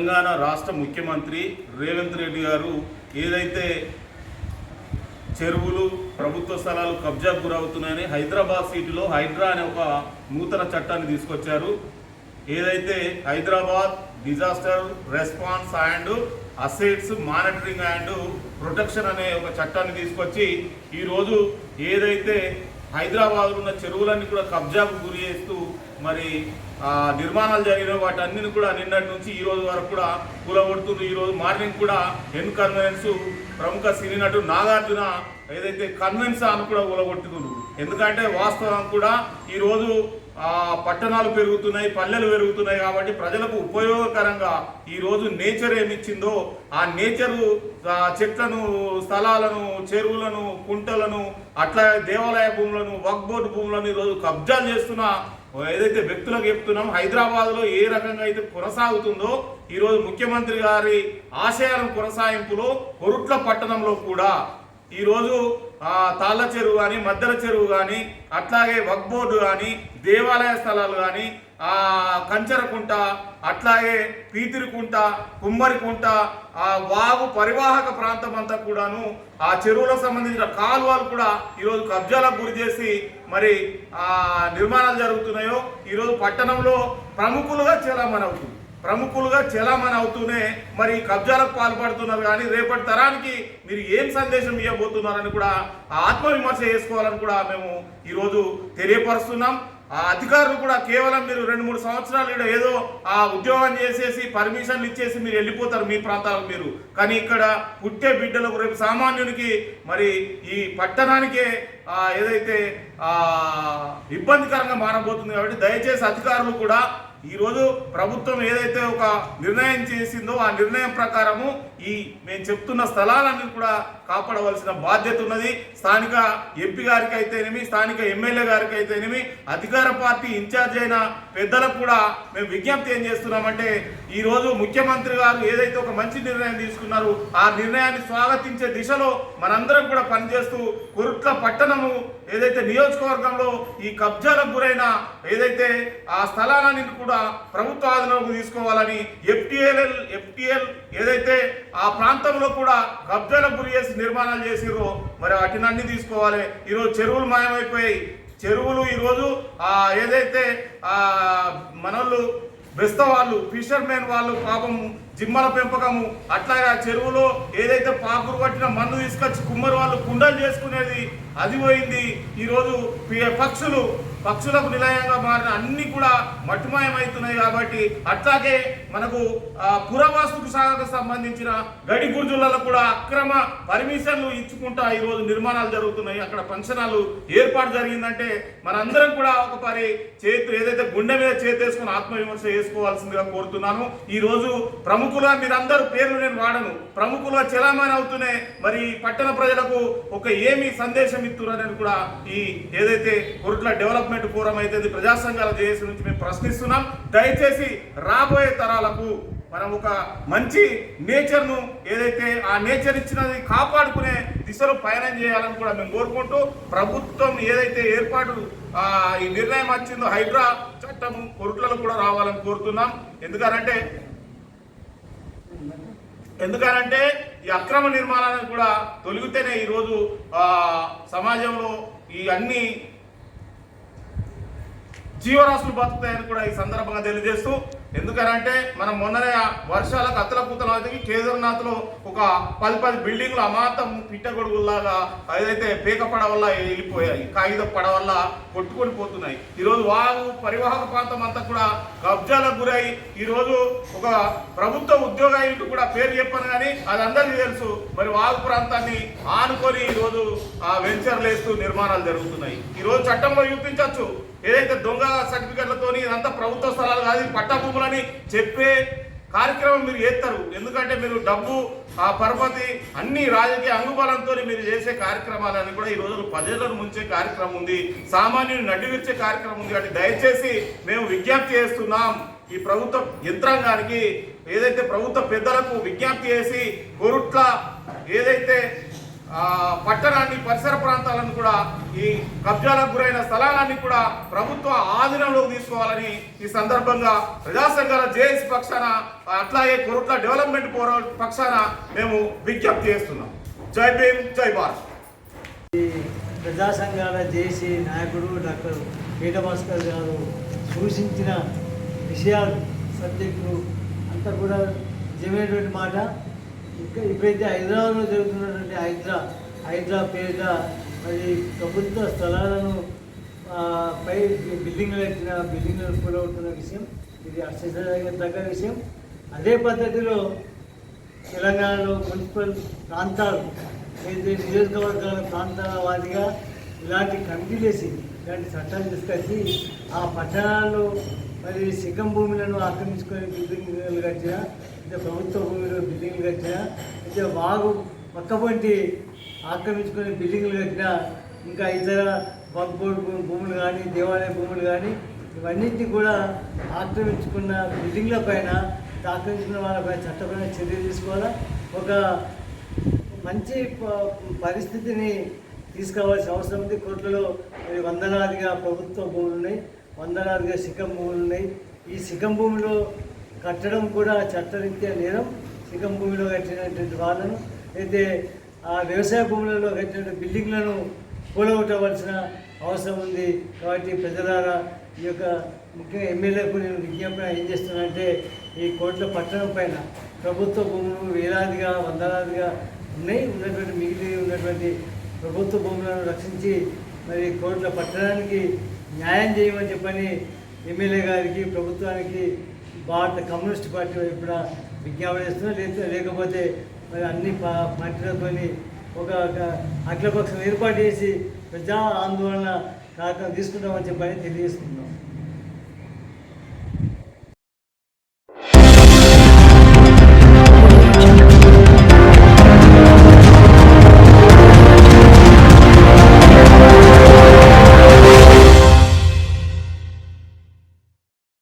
తెలంగాణ రాష్ట్ర ముఖ్యమంత్రి రేవంత్ రెడ్డి గారు ఏదైతే చెరువులు ప్రభుత్వ స్థలాలు కబ్జాకు గురవుతున్నాయని హైదరాబాద్ సిటీలో హైడ్రా అనే ఒక నూతన చట్టాన్ని తీసుకొచ్చారు. ఏదైతే Hyderabad disaster response and assets monitoring and protection అనే ఒక చట్టాన్ని తీసుకొచ్చి ఈరోజు ఏదైతే హైదరాబాద్లో ఉన్న చెరువులన్నీ కూడా కబ్జాకు గురి చేస్తూ మరి నిర్మాణాలు జరిగిన వాటన్నిటిని కూడా నిన్నటి నుంచి ఈ రోజు వరకు కూడా కూలగొడుతున్నారు ఈ రోజు మార్నింగ్ కూడా ఎన్ కన్వెన్స్ ప్రముఖ సినీ నటుడు నాగార్జున ఏదైతే కన్వెన్స్ అని కూడా కూలగొట్టుతున్నారు ఎందుకంటే వాస్తవం కూడా ఈరోజు పట్టణాలు పెరుగుతున్నాయి పల్లెలు పెరుగుతున్నాయి కాబట్టి ప్రజలకు ఉపయోగకరంగా ఈరోజు నేచర్ ఏమిచ్చిందో ఆ నేచరు చెట్లను స్థలాలను చెరువులను కుంటలను అట్లా దేవాలయ భూములను వక్ బోర్డు భూములను ఈరోజు కబ్జాలు చేస్తున్న ఏదైతే వ్యక్తులకు చెప్తున్నాం హైదరాబాద్లో ఏ రకంగా అయితే కొనసాగుతుందో ఈరోజు ముఖ్యమంత్రి గారి ఆశయాల కొనసాగింపులో కొరుట్ల పట్టణంలో కూడా ఈరోజు తాళ్ళ చెరువు కానీ మద్దెల చెరువు కానీ అట్లాగే వక్ బోర్డు కానీ దేవాలయ స్థలాలు కానీ ఆ కంచరకుంట అట్లాగే పీతిరికుంట కుమ్మరికుంట ఆ వాగు పరివాహక ప్రాంతం అంతా కూడాను ఆ చెరువులకు సంబంధించిన కాలువలు కూడా ఈరోజు కబ్జాలకు గురి చేసి మరి ఆ నిర్మాణాలు జరుగుతున్నాయో ఈరోజు పట్టణంలో ప్రముఖులుగా చలామణి అవుతుంది ప్రముఖులుగా చలామణి అవుతూనే మరి కబ్జాలకు పాల్పడుతున్నారు కానీ రేపటి తరానికి మీరు ఏం సందేశం ఇవ్వబోతున్నారని కూడా ఆ ఆత్మవిమర్శ చేసుకోవాలని కూడా మేము ఈరోజు తెలియపరుస్తున్నాం. ఆ అధికారులు కూడా కేవలం మీరు రెండు మూడు సంవత్సరాలు ఈడ ఏదో ఆ ఉద్యోగం చేసేసి పర్మిషన్లు ఇచ్చేసి మీరు వెళ్ళిపోతారు మీ ప్రాంతాలకు మీరు. కానీ ఇక్కడ పుట్టే బిడ్డలకు రేపు సామాన్యునికి మరి ఈ పట్టణానికే ఏదైతే ఇబ్బందికరంగా మారబోతుంది కాబట్టి దయచేసి అధికారులు కూడా ఈరోజు ప్రభుత్వం ఏదైతే ఒక నిర్ణయం చేసిందో ఆ నిర్ణయం ప్రకారము ఈ మేము చెప్తున్న స్థలాలన్నీ కూడా కాపాడవలసిన బాధ్యత ఉన్నది. స్థానిక ఎంపీ గారికి అయితేనేమి స్థానిక ఎమ్మెల్యే గారికి అయితేనేమి అధికార పార్టీ ఇన్ఛార్జ్ అయిన పెద్దలకు కూడా మేము విజ్ఞప్తి ఏం చేస్తున్నామంటే ఈరోజు ముఖ్యమంత్రి గారు ఏదైతే ఒక మంచి నిర్ణయం తీసుకున్నారు ఆ నిర్ణయాన్ని స్వాగతించే దిశలో మనందరం కూడా పనిచేస్తూ కుర్ట్ల పట్టణము ఏదైతే నియోజకవర్గంలో ఈ కబ్జాలకు గురైన ఏదైతే ఆ స్థలాలన్నీ కూడా ప్రభుత్వ ఆధీనంలోకి తీసుకోవాలని ఎఫ్టిఎల్ ఎఫ్టిఎల్ ఏదైతే ఆ ప్రాంతంలో కూడా కబ్జాలకు గురి చేసి నిర్మాణాలు చేసిరో మరి వాటినన్నీ తీసుకోవాలి. ఈరోజు చెరువులు మాయమైపోయాయి. చెరువులు ఈరోజు ఆ ఏదైతే ఆ మనోళ్ళు బెస్త వాళ్ళు ఫిషర్మెన్ వాళ్ళు పాపం జిమ్మల పెంపకము అట్లాగే ఆ చెరువులో ఏదైతే పాకురు పట్టిన మన్ను తీసుకొచ్చి కుమ్మరి వాళ్ళు కుండలు చేసుకునేది అది పోయింది. ఈరోజు పక్షులు పక్షులకు నిలయంగా మారిన అన్ని కూడా మట్టుమాయమవుతున్నాయి కాబట్టి అట్లాగే మనకు ఆ, శాఖకు సంబంధించిన గడి గుర్జులలో కూడా అక్రమ పర్మిషన్లు ఇచ్చుకుంటా ఈరోజు నిర్మాణాలు జరుగుతున్నాయి. అక్కడ ఫంక్షనాలు ఏర్పాటు జరిగిందంటే మనందరం కూడా ఒక పరి చేతు ఏదైతే గుండె మీద చేతేసుకుని ఆత్మవిమర్శ చేసుకోవాల్సిందిగా కోరుతున్నాను. ఈ రోజు ప్రముఖుల మీరందరూ పేర్లు నేను వాడను. ప్రముఖుల చలామణి అవుతూనే మరి పట్టణ ప్రజలకు ఒక ఏమి సందేశం ఇస్తున్నారని కూడా ఈ ఏదైతే కొరుట్ల డెవలప్మెంట్ ఫోరం అయితే ప్రజా సంఘాల జేఏసీ నుంచి మేము ప్రశ్నిస్తున్నాం. దయచేసి రాబోయే తరాలకు మనం ఒక మంచి నేచర్ను ఏదైతే ఆ నేచర్ ఇచ్చినది కాపాడుకునే దిశలో పయనం చేయాలని కూడా మేము కోరుకుంటూ ప్రభుత్వం ఏదైతే ఏర్పాటు ఈ నిర్ణయం వచ్చిందో హైడ్రా చట్టం కొరుట్లలో కూడా రావాలని కోరుతున్నాం. ఎందుకనంటే ఎందుకనంటే ఈ అక్రమ నిర్మాణాలను కూడా తొలగితేనే ఈరోజు సమాజంలో ఈ అన్ని జీవరాశులు బతుకుతాయని కూడా ఈ సందర్భంగా తెలియజేస్తూ ఎందుకనంటే మనం మొన్ననే వర్షాలకు అత్తల కూతలు అయితే కేదార్నాథ్లో ఒక పది పది బిల్డింగ్లు అమాంతం పిట్టగొడుగుల్లాగా ఏదైతే పేక పడవల్ల వెళ్ళిపోయాయి కాగిత పడవల్ల కొట్టుకొని పోతున్నాయి. ఈరోజు వాగు పరివాహక ప్రాంతం అంతా కూడా కబ్జాలకు గురై ఈరోజు ఒక ప్రభుత్వ ఉద్యోగ ఇంటి కూడా పేరు చెప్పాను కానీ అది అందరికీ తెలుసు మరి వాగు ప్రాంతాన్ని ఆనుకొని ఈరోజు ఆ వెంచర్లు వేస్తూ నిర్మాణాలు జరుగుతున్నాయి. ఈరోజు చట్టంలో చూపించవచ్చు ఏదైతే దొంగ సర్టిఫికెట్లతోని ఇదంతా ప్రభుత్వ స్థలాలు కాదు ఇది పట్టా భూములని చెప్పే కార్యక్రమం మీరు చేస్తారు. ఎందుకంటే మీరు డబ్బు ఆ పరపతి అన్ని రాజకీయ అంగుబలంతో మీరు చేసే కార్యక్రమాలని కూడా ఈ రోజు ప్రజలను ముంచే కార్యక్రమం ఉంది. సామాన్యుని నడ్డివిర్చే కార్యక్రమం ఉంది. కాబట్టి దయచేసి మేము విజ్ఞప్తి చేస్తున్నాం ఈ ప్రభుత్వ యంత్రాంగానికి. ఏదైతే ప్రభుత్వ పెద్దలకు విజ్ఞప్తి చేసి కొరుట్ల ఏదైతే పట్టణాన్ని పరిసర ప్రాంతాలను కూడా ఈ కబ్జాలకు గురైన స్థలాలన్నీ కూడా ప్రభుత్వ ఆధీనంలోకి తీసుకోవాలని ఈ సందర్భంగా ప్రజా సంఘాల జేఏసీ పక్షాన అట్లాగే కొరుట్ల డెవలప్మెంట్ పోరా పక్షాన మేము విజ్ఞప్తి చేస్తున్నాం. జై భీమ్ జై భారత్. ఈ ప్రజా సంఘాల జేసీ నాయకుడు డాక్టర్ పీట భాస్కర్ గారు సూచించిన విషయాలు సబ్జెక్టులు అంతా కూడా నిజమైనటువంటి మాట. ఇంకా ఇప్పుడైతే హైదరాబాద్లో జరుగుతున్నటువంటి హైదరా హైదరా పేట మరి ప్రభుత్వ స్థలాలను పై బిల్డింగ్లు ఎక్కిన బిల్డింగ్లు కూడవుతున్న విషయం ఇది అర్చదగ్గ విషయం. అదే పద్ధతిలో తెలంగాణలో మున్సిపల్ ప్రాంతాలు ఏదైతే నియోజకవర్గాల ప్రాంతాల వారిగా ఇలాంటి కమిటీలు వేసి ఇలాంటి చట్టాలు తీసుకొచ్చి ఆ పట్టణాల్లో మరి సిగ్గం భూములను ఆక్రమించుకొని బిల్డింగ్లు కట్టిన అయితే ప్రభుత్వ భూమిలో బిల్డింగ్లు కట్టిన అయితే వాగు పక్కపొంటి ఆక్రమించుకొని బిల్డింగ్లు కట్టిన ఇంకా ఇతర బగ్బోర్డ్ భూములు కానీ దేవాలయ భూములు కానీ ఇవన్నింటినీ కూడా ఆక్రమించుకున్న బిల్డింగ్ల పైన ఆక్రమించుకున్న వాళ్ళపై చట్టపరమైన చర్యలు తీసుకోవాలా? ఒక మంచి ప- పరిస్థితిని తీసుకోవాల్సిన అవసరం ఉంది. కోట్లలో మరి వందలాదిగా ప్రభుత్వ భూములు ఉన్నాయి. వందలాదిగా సిక్కం భూములు ఉన్నాయి. ఈ సిక్కం భూమిలో కట్టడం కూడా చట్టరీత్యా నేరం. సిక్కం భూమిలో కట్టినటువంటి వాళ్ళను అయితే ఆ వ్యవసాయ భూములలో కట్టినటువంటి బిల్డింగ్లను కూలగొట్టవలసిన అవసరం ఉంది. కాబట్టి ప్రజలారా ఈ యొక్క ముఖ్యంగా ఎమ్మెల్యేకు నేను విజ్ఞాపన ఏం చేస్తున్నానంటే ఈ కోట్ల పట్టణం పైన ప్రభుత్వ భూములు వేలాదిగా వందలాదిగా ఉన్నాయి. ఉన్నటువంటి మిగిలి ఉన్నటువంటి ప్రభుత్వ భూములను రక్షించి మరి కోట్ల పట్టణానికి న్యాయం చేయమని చెప్పని ఎమ్మెల్యే గారికి ప్రభుత్వానికి భారత కమ్యూనిస్ట్ పార్టీ వైపున విజ్ఞాపన చేస్తున్నా. లేక లేకపోతే మరి అన్ని పా పార్టీలతోని ఒక ఒక అఖిలపక్షం ఏర్పాటు చేసి ప్రజా ఆందోళన కార్యక్రమం తీసుకుంటామని చెప్పని తెలియజేస్తున్నాం.